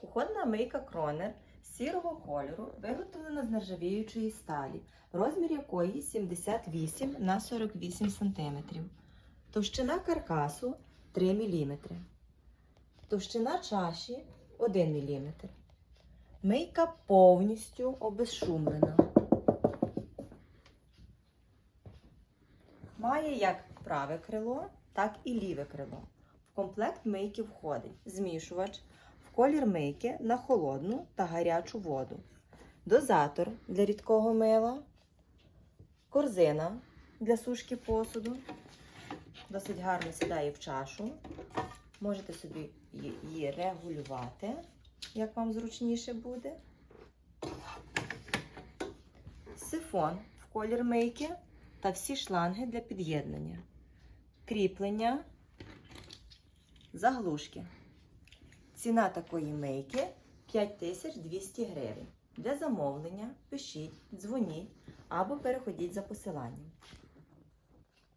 Кухонна мийка Кронер сірого кольору виготовлена з нержавіючої сталі, розмір якої 78 на 48 см. Товщина каркасу 3 мм. Товщина чаші 1 мм. Мийка повністю обезшумлена. Має як праве крило, так і ліве крило. В комплект мийки входить змішувач колір мийки на холодну та гарячу воду, дозатор для рідкого мила, корзина для сушки посуду. Досить гарно сідає в чашу. Можете собі її регулювати, як вам зручніше буде. Сифон в колір мийки та всі шланги для під'єднання. Кріплення, заглушки. Ціна такої мийки 5200 гривень. Для замовлення пишіть, дзвоніть або переходіть за посиланням.